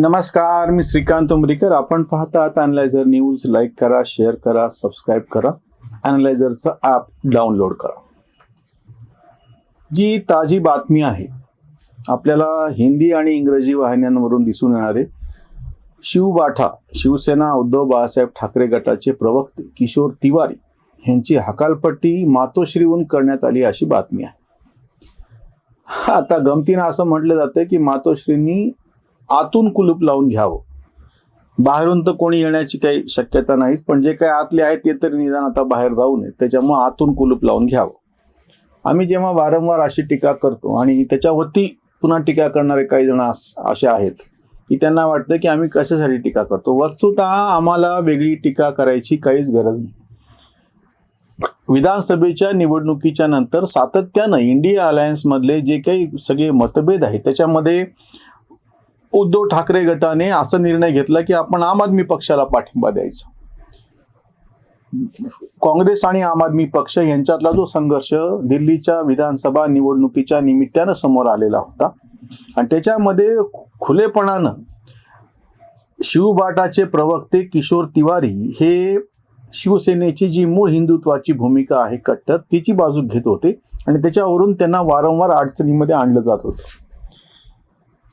नमस्कार मी श्रीकांत उमरीकर आपण पाहता अनलायझर न्यूज लाईक करा शेअर करा सबस्क्राईब करा. अनलायझरचं ॲप डाउनलोड करा. जी ताजी बातमी आहे आपल्याला हिंदी आणि इंग्रजी वाहिन्यांवरून दिसून येणारे शिवबाठा शिवसेना उद्धव बाळासाहेब ठाकरे गटाचे प्रवक्ते किशोर तिवारी यांची हकालपट्टी मातोश्रीहून करण्यात आली अशी बातमी आहे. आता गमतीनं असं म्हटलं जातं की मातोश्रींनी आतून कुलूप लावून घ्यावं. बाहेरून तर कोणी येण्याची काही शक्यता नाही पण जे काही आतले आहेत ते तरी निदान आता बाहेर जाऊ नये त्याच्यामुळे आतून कुलूप लावून घ्यावं. आम्ही जेव्हा वारंवार अशी टीका करतो आणि त्याच्यावरती पुन्हा टीका करणारे काही जण असे आहेत की त्यांना वाटतं की आम्ही कशासाठी टीका करतो. वस्तुतः आम्हाला वेगळी टीका करायची काहीच गरज नाही. विधानसभेच्या निवडणुकीच्या नंतर सातत्यानं इंडिया अलायन्समधले जे काही सगळे मतभेद आहेत त्याच्यामध्ये उद्धव ठाकरे गटाने असा निर्णय घेतला की आपण आम आदमी पक्षाला पाठिंबा द्यायचा. काँग्रेस आणि आम आदमी पक्ष यांच्यातला जो संघर्ष दिल्लीच्या विधानसभा निवडणुकीच्या निमित्तानं समोर आलेला होता. आणि त्याच्यामध्ये खुलेपणानं शिवबाटाचे प्रवक्ते किशोर तिवारी हे शिवसेनेची जी मूळ हिंदुत्वाची भूमिका आहे कट्टर तिची बाजू घेत होते. आणि त्याच्यावरून त्यांना वारंवार अडचणीमध्ये आणलं जात होतं.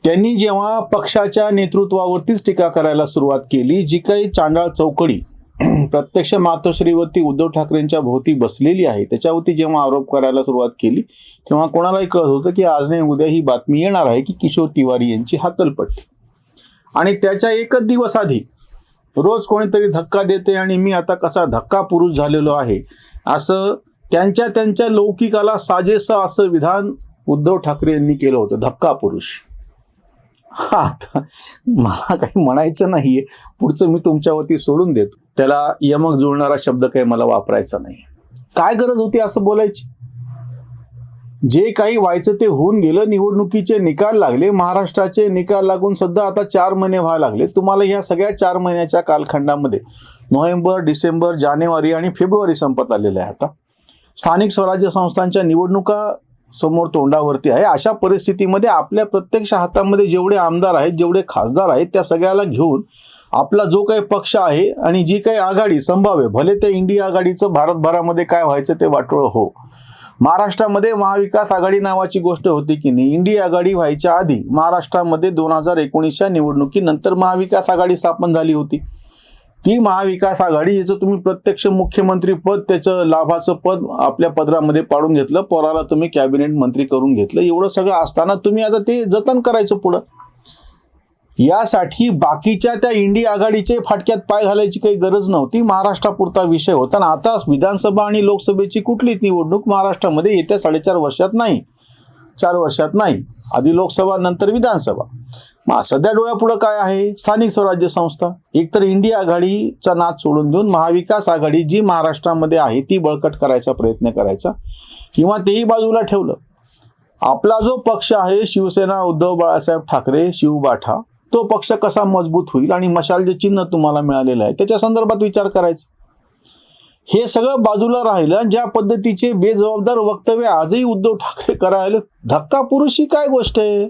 त्यांनी जेव्हा पक्षाच्या नेतृत्वावरतीच टीका करायला सुरुवात केली जी काही चांडाळ चौकडी प्रत्यक्ष मातोश्रीवरती उद्धव ठाकरेंच्या भोवती बसलेली आहे त्याच्यावरती जेव्हा आरोप करायला सुरुवात केली तेव्हा कोणालाही कळत होतं की आज नाही उद्या ही बातमी येणार आहे की किशोर तिवारी यांची हाकलपट्टी आणि त्याच्या एकच दिवस आधी रोज कोणीतरी धक्का देते आणि मी आता कसा धक्का पुरुष झालेलो आहे असं त्यांच्या त्यांच्या लौकिकाला साजेसं असं विधान उद्धव ठाकरे यांनी केलं होतं धक्का पुरुष. हा आता मला काही म्हणायचं नाहीये. पुढचं मी तुमच्यावरती सोडून देतो. त्याला यमक जुळणारा शब्द काही मला वापरायचा नाही काय गरज होती असं बोलायची? जे काही व्हायचं ते होऊन गेलं निवडणुकीचे निकाल लागले महाराष्ट्राचे निकाल लागून सध्या आता चार महिने व्हायला लागले. तुम्हाला ह्या सगळ्या चार महिन्याच्या कालखंडामध्ये नोव्हेंबर डिसेंबर जानेवारी आणि फेब्रुवारी संपत आलेल्या आहे आता स्थानिक स्वराज्य संस्थांच्या निवडणुका समोर तोंडावरती आहे. अशा परिस्थितीमध्ये आपल्या प्रत्यक्ष हातामध्ये जेवढे आमदार आहेत जेवढे खासदार आहेत त्या सगळ्याला घेऊन आपला जो काही पक्ष आहे आणि जी काही आघाडी संभाव्य भले ते इंडिया आघाडीचं भारतभरामध्ये काय व्हायचं ते वाटोळं हो. महाराष्ट्रामध्ये महाविकास आघाडी नावाची गोष्ट होती की नाही इंडिया आघाडी व्हायच्या आधी महाराष्ट्रामध्ये दोन हजार एकोणीसच्या निवडणुकीनंतर महाविकास आघाडी स्थापन झाली होती. ती महाविकास आघाडी याचं तुम्ही प्रत्यक्ष मुख्यमंत्री पद त्याचं लाभाचं पद आपल्या पदरामध्ये पाडून घेतलं. पोराला तुम्ही कॅबिनेट मंत्री करून घेतलं. एवढं सगळं असताना तुम्ही आता ते जतन करायचं पुढं. यासाठी बाकीच्या त्या इंडिया आघाडीचे फाटक्यात पाय घालायची काही गरज नव्हती. महाराष्ट्रापुरता विषय होता. आणि आता विधानसभा आणि लोकसभेची कुठलीच निवडणूक महाराष्ट्रामध्ये येत्या साडेचार वर्षात नाही. चार वर्षात नाही. आधी लोकसभा नंतर विधानसभा. मग सध्या डोळ्यापुढं काय आहे? स्थानिक स्वराज्य संस्था. एकतर इंडिया आघाडीचा नाच सोडून देऊन महाविकास आघाडी जी महाराष्ट्रामध्ये आहे ती बळकट करायचा प्रयत्न करायचा किंवा तेही बाजूला ठेवलं. आपला जो पक्ष आहे शिवसेना उद्धव बाळासाहेब ठाकरे शिवबाठा तो पक्ष कसा मजबूत होईल आणि मशाल जे चिन्ह तुम्हाला मिळालेलं आहे त्याच्या संदर्भात विचार करायचा. हे सगळं बाजूला राहिलं ज्या पद्धतीचे बेजबाबदार वक्तव्य आजही उद्धव ठाकरे करायला धक्का पुरुषी काय गोष्ट आहे?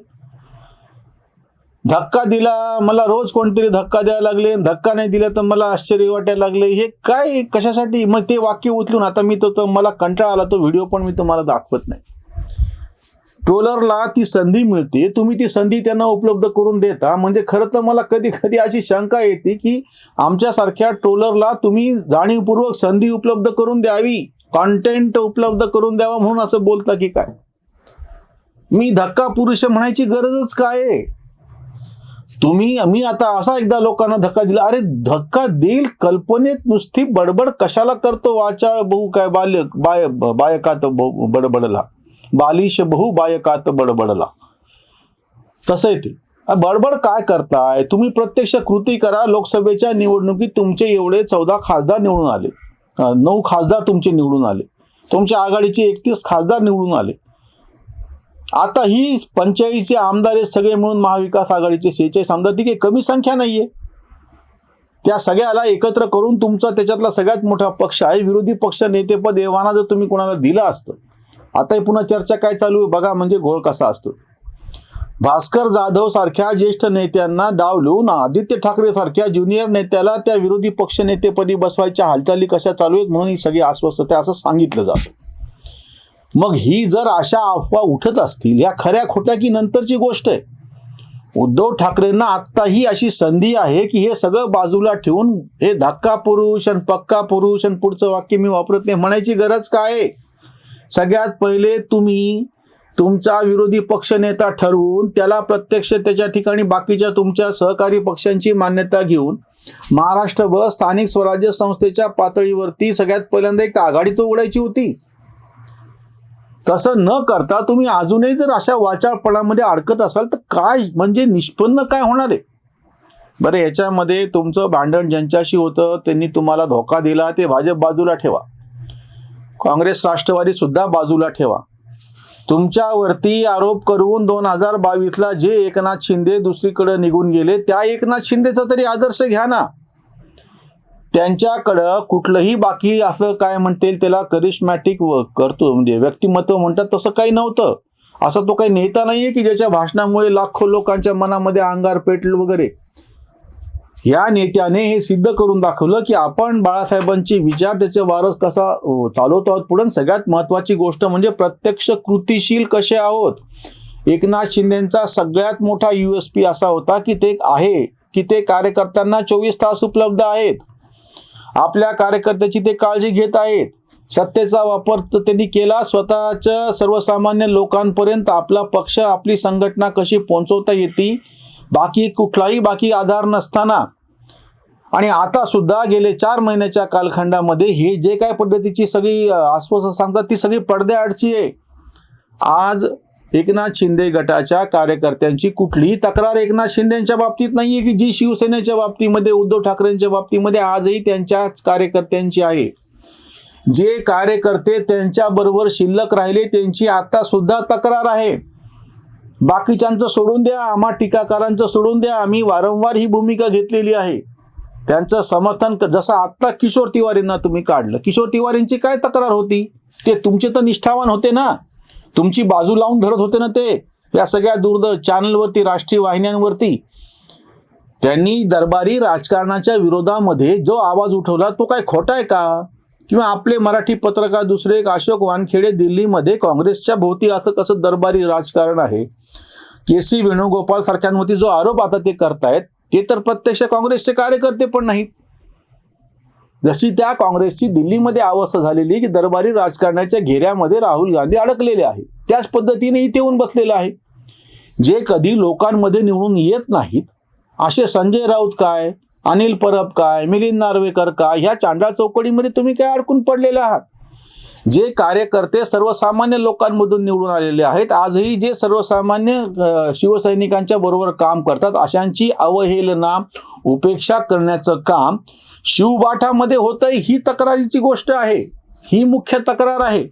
धक्का दिला मला रोज कोणतरी धक्का द्यायला लागले धक्का नाही दिला तर मला आश्चर्य वाटायला लागले. हे काय कशासाठी? मग ते वाक्य उचलून आता मी तो तो मला कंटाळा आला तो व्हिडिओ पण मी तुम्हाला दाखवत नाही. ट्रोलरला ती संधी मिळते. तुम्ही ती संधी त्यांना उपलब्ध करून देता. म्हणजे खरं तर मला कधी कधी अशी शंका येते की आमच्यासारख्या ट्रोलरला तुम्ही जाणीवपूर्वक संधी उपलब्ध करून द्यावी. कॉन्टेंट उपलब्ध करून द्यावा म्हणून असं बोलता की काय? मी धक्का पुरुष म्हणायची गरजच काय आहे? तुम्ही मी आता असा एकदा लोकांना धक्का दिला. अरे धक्का देईल कल्पनेत नुसती बडबड कशाला करतो वाचाळ बहु काय बाल्य बाय बायकात बडबडला. बालिश बहु बायकात बडबडला. कसं आहे ते बडबड काय करताय? तुम्ही प्रत्यक्ष कृती करा लोकसभेच्या निवडणुकीत तुमचे एवढे चौदा खासदार निवडून आले. नऊ खासदार तुमचे निवडून आले. तुमच्या आघाडीचे एकतीस खासदार निवडून आले. आता ही पंचायतीचे आमदार हे सगळे मिळून महाविकास आघाडीचे सेहेचाळीस आमदार. ती काही कमी संख्या नाहीये. त्या सगळ्याला एकत्र करून तुमचा त्याच्यातला सगळ्यात मोठा पक्ष आहे. विरोधी पक्ष नेतेपद एव्हाना जर तुम्ही कोणाला दिलं असतं आताही पुन्हा चर्चा काय चालू आहे? बघा म्हणजे घोळ कसा असतो. भास्कर जाधव सारख्या ज्येष्ठ नेत्यांना डावलून आदित्य ठाकरे सारख्या ज्युनियर नेत्याला त्या विरोधी पक्ष नेतेपदी बसवायच्या हालचाली कशा चालू आहेत म्हणून ही सगळी अस्वस्थता असं सांगितलं जातं. मग ही जर अशा अफवा उठत असतील या खऱ्या खोट्या की नंतरची गोष्ट आहे? उद्धव ठाकरेंना आत्ताही अशी संधी आहे की हे सगळं बाजूला ठेवून हे धक्का पुरुष आणि पक्का पुरुष आणि पुढचं वाक्य मी वापरत नाही म्हणायची गरज काय आहे? सगळ्यात पहिले तुम्ही तुमचा विरोधी पक्षनेता ठरवून त्याला प्रत्यक्ष त्याच्या ठिकाणी बाकीच्या तुमच्या सहकारी पक्षांची मान्यता घेऊन महाराष्ट्रभर स्थानिक स्वराज्य संस्थेच्या पातळीवरती सगळ्यात पहिल्यांदा एक आघाडी तो उघडायची होती. तसं न करता तुम्ही अजूनही जर अशा वाचाळपणामध्ये अडकत असाल तर काय म्हणजे निष्पन्न काय होणार आहे? बरं याच्यामध्ये तुमचं भांडण ज्यांच्याशी होतं त्यांनी तुम्हाला धोका दिला ते भाजप बाजूला ठेवा. काँग्रेस राष्ट्रवादी सुद्धा बाजूला ठेवा. तुमच्यावरती आरोप करून दोन हजार बावीसला जे एकनाथ शिंदे दुसरीकडे निघून गेले त्या एकनाथ शिंदेचा तरी आदर्श घ्या ना. त्यांच्याकडं कुठलंही बाकी असं काय म्हणतील त्याला करिश्मॅटिक करतो म्हणजे व्यक्तिमत्व म्हणतात तसं काही नव्हतं. असं तो काही नेता नाहीये की ज्याच्या भाषणामुळे लाखो लोकांच्या मनामध्ये अंगार पेटलं वगैरे. या नेत्याने हे सिद्ध करून दाखवलं की आपण बाळासाहेबांची विचार त्याचे वारस कसा चालवतो आहोत? पुढे सगळ्यात महत्वाची गोष्ट म्हणजे प्रत्यक्ष कृतीशील कसे आहोत? एकनाथ शिंदेचा सगळ्यात मोठा यू एस पी असा होता की ते आहे की ते कार्यकर्त्यांना चोवीस तास उपलब्ध आहेत. आपल्या कार्यकर्त्याची ते काळजी घेत आहेत. सत्तेचा वापर तर त्यांनी केला स्वतःच्या सर्वसामान्य लोकांपर्यंत आपला पक्ष आपली संघटना कशी पोहोचवता येते बाकी कुठलाही बाकी आधार नसताना. आणि आता सुद्धा गेले चार महिन्याच्या कालखंडामध्ये हे जे काय पद्धतीची सगळी अ, आश्वासन सांगतात ती सगळी पडद्याआडची आहे. आज एकनाथ शिंदे गटाच्या कार्यकर्त्यांची कुठलीही तक्रार एकनाथ शिंदेच्या बाबतीत नाहीये की जी शिवसेनेच्या बाबतीमध्ये उद्धव ठाकरेंच्या बाबतीमध्ये आजही त्यांच्याच कार्यकर्त्यांची आहे. जे कार्यकर्ते त्यांच्याबरोबर शिल्लक राहिले त्यांची आता सुद्धा तक्रार आहे. बाकीच्यांचं सोडून द्या आम्हा टीकाकारांचं सोडून द्या. आम्ही वारंवार ही भूमिका घेतलेली आहे. त्यांचं समर्थन क- जसं आत्ता किशोर तिवारींना तुम्ही काढलं. किशोर तिवारींची काय तक्रार होती? ते तुमचे तर निष्ठावान होते ना? तुमची बाजू लावून धरत होते ना ते? या सगळ्या दूरद चॅनलवरती राष्ट्रीय वाहिन्यांवरती. त्यांनी दरबारी राजकारणाच्या विरोधामध्ये जो आवाज उठवला तो काय खोटा आहे का? किंवा आपले मराठी पत्रकार दुसरे एक अशोक वानखेडे दिल्लीमध्ये काँग्रेसच्या भोवती असं कसं दरबारी राजकारण आहे? के सी वेणुगोपाल सारख्यांवरती जो आरोप आता ते करतायत ते तर प्रत्यक्ष काँग्रेसचे कार्यकर्ते पण नाहीत. जशी त्या काँग्रेसची दिल्लीमध्ये अवस्था झालेली की दरबारी राजकारणाच्या घेऱ्यामध्ये राहुल गांधी अडकलेले आहे. त्याच पद्धतीने इथे येऊन बसलेलं आहे. जे कधी लोकांमध्ये निवडून येत नाहीत असे संजय राऊत काय? अनिल परब काय मिलिंद नार्वेकर काय ह्या चांडा चौकडीमध्ये तुम्ही काय अडकून पडलेले आहात? जे कार्यकर्ते सर्वसामान्य लोकांमधून निवडून आलेले आहेत आजही जे सर्वसामान्य शिवसैनिकांच्या बरोबर काम करतात अशांची अवहेलना उपेक्षा करण्याचं काम शिवबाठामध्ये होतंय ही तक्रारीची गोष्ट आहे. ही मुख्य तक्रार आहे.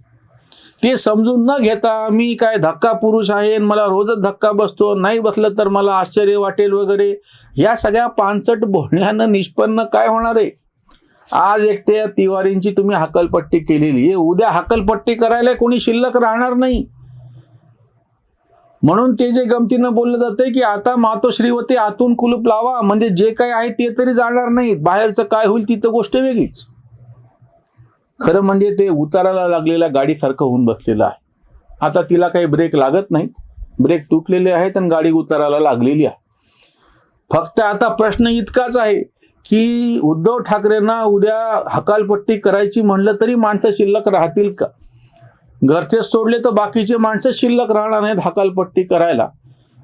ते समजून न घेता मी काय धक्का पुरुष आहे आणि मला रोजच धक्का बसतो नाही बसलं तर मला आश्चर्य वाटेल वगैरे. या सगळ्या पानचट बोलण्यानं निष्पन्न काय होणार आहे? आज एकट्या तिवारींची तुम्ही हकलपट्टी केलेली आहे. उद्या हकलपट्टी करायला कोणी शिल्लक राहणार नाही. म्हणून ते जे गमतीनं बोललं जाते की आता मातोश्रीवती आतून कुलूप लावा म्हणजे जे काही आहे ते तरी जाणार नाही बाहेरचं काय होईल ती तर गोष्ट वेगळीच. खरं म्हणजे ते उताराला लागलेल्या गाडीसारखं होऊन बसलेलं आहे. आता तिला काही ब्रेक लागत नाहीत. ब्रेक तुटलेले आहेत आणि गाडी उताराला लागलेली आहे. फक्त आता प्रश्न इतकाच आहे की उद्धव ठाकरेंना उद्या हकालपट्टी करायची म्हणलं तरी माणसं शिल्लक राहतील का? घरचे सोडले तर बाकीचे माणसं शिल्लक राहणार नाहीत हकालपट्टी करायला.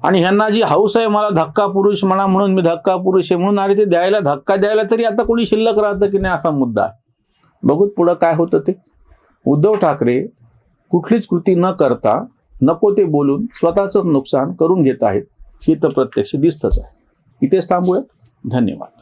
आणि ह्यांना जी हौस आहे मला धक्का पुरुष म्हणा म्हणून मी धक्का पुरुष आहे म्हणून अरे ते द्यायला धक्का द्यायला तरी आता कोणी शिल्लक राहतं की नाही असा मुद्दा आहे. बघूत पुढं काय होतं ते. उद्धव ठाकरे कुठलीच कृती न करता नको ते बोलून स्वतःच नुकसान करून घेत आहेत हे तर प्रत्यक्ष दिसतच आहे. इथेच थांबूया. धन्यवाद.